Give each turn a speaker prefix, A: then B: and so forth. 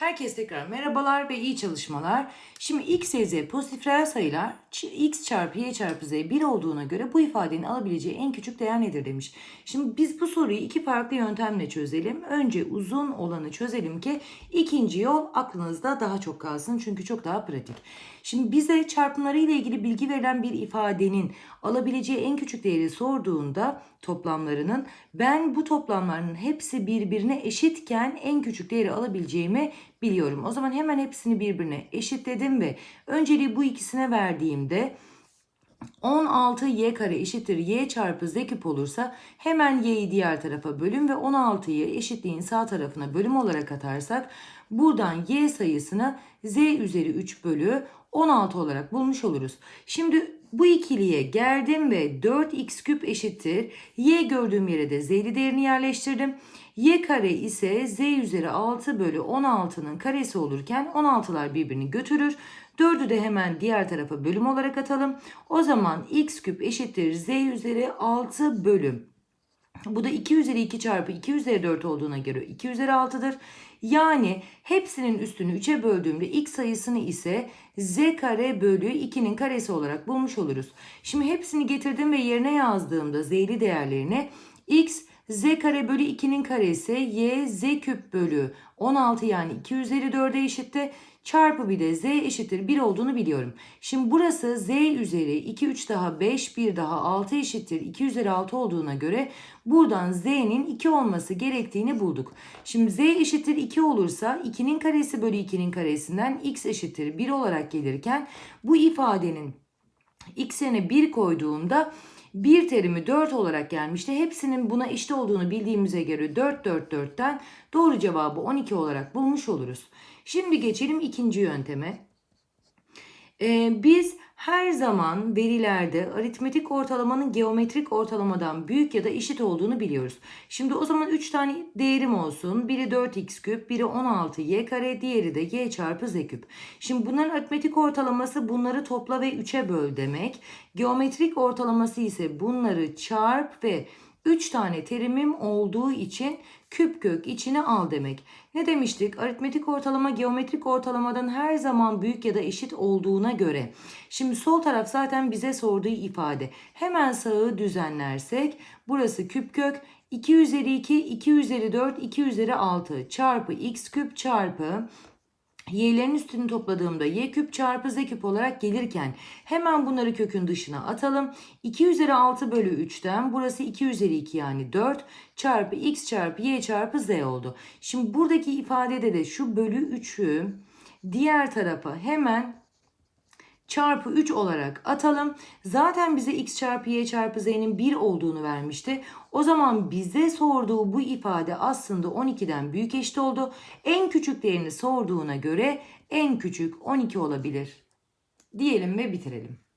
A: Herkese tekrar merhabalar ve iyi çalışmalar. Şimdi x, y, z pozitif reel sayılar x çarpı y çarpı z 1 olduğuna göre bu ifadenin alabileceği en küçük değer nedir demiş. Şimdi biz bu soruyu iki farklı yöntemle çözelim. Önce uzun olanı çözelim ki ikinci yol aklınızda daha çok kalsın çünkü çok daha pratik. Şimdi bize çarpımları ile ilgili bilgi verilen bir ifadenin alabileceği en küçük değeri sorduğunda toplamlarının ben bu toplamların hepsi birbirine eşitken en küçük değeri alabileceğimi biliyorum. O zaman hemen hepsini birbirine eşitledim ve önceliği bu ikisine verdiğimde 16y kare eşittir y çarpı z küp olursa hemen y'yi diğer tarafa bölüm ve 16'yı eşitliğin sağ tarafına bölüm olarak atarsak buradan y sayısını z üzeri 3 bölü 16 olarak bulmuş oluruz. Şimdi bu ikiliye geldim ve 4x küp eşittir. Y gördüğüm yere de z'li değerini yerleştirdim. Y kare ise z üzeri 6 bölü 16'nın karesi olurken 16'lar birbirini götürür. 4'ü de hemen diğer tarafa bölüm olarak atalım. O zaman x küp eşittir z üzeri 6 bölüm. Bu da 2 üzeri 2 çarpı 2 üzeri 4 olduğuna göre 2 üzeri 6'dır. Yani hepsinin üstünü 3'e böldüğümde x sayısını ise z kare bölü 2'nin karesi olarak bulmuş oluruz. Şimdi hepsini getirdim ve yerine yazdığımda z'li değerlerine x z kare bölü 2'nin karesi y z küp bölü 16 yani 2 üzeri 4'e eşitti. Çarpı bir de z eşittir 1 olduğunu biliyorum. Şimdi burası z üzeri 2 3 daha 5 1 daha 6 eşittir 2 üzeri 6 olduğuna göre buradan z'nin 2 olması gerektiğini bulduk. Şimdi z eşittir 2 olursa 2'nin karesi bölü 2'nin karesinden x eşittir 1 olarak gelirken bu ifadenin x'ine 1 koyduğumda bir terimi 4 olarak gelmişti. Hepsinin buna eşit olduğunu bildiğimize göre 4 4 4'ten doğru cevabı 12 olarak bulmuş oluruz. Şimdi geçelim ikinci yönteme. Ee, biz her zaman verilerde aritmetik ortalamanın geometrik ortalamadan büyük ya da eşit olduğunu biliyoruz. Şimdi o zaman 3 tane değerim olsun. Biri 4x küp, biri 16y kare, diğeri de y çarpı z küp. Şimdi bunların aritmetik ortalaması bunları topla ve 3'e böl demek. Geometrik ortalaması ise bunları çarp ve 3 tane terimim olduğu için küp kök içine al demek. Ne demiştik? Aritmetik ortalama geometrik ortalamadan her zaman büyük ya da eşit olduğuna göre. Şimdi sol taraf zaten bize sorduğu ifade. Hemen sağı düzenlersek burası küp kök 2 üzeri 2, 2 üzeri 4, 2 üzeri 6 çarpı x küp çarpı y'lerin üstünü topladığımda y küp çarpı z küp olarak gelirken hemen bunları kökün dışına atalım. 2 üzeri 6 bölü 3'ten burası 2 üzeri 2 yani 4 çarpı x çarpı y çarpı z oldu. Şimdi buradaki ifadede de şu bölü 3'ü diğer tarafa hemen çarpı 3 olarak atalım. Zaten bize x çarpı y çarpı z'nin 1 olduğunu vermişti. O zaman bize sorduğu bu ifade aslında 12'den büyük eşit oldu. En küçük değerini sorduğuna göre en küçük 12 olabilir. Diyelim ve bitirelim.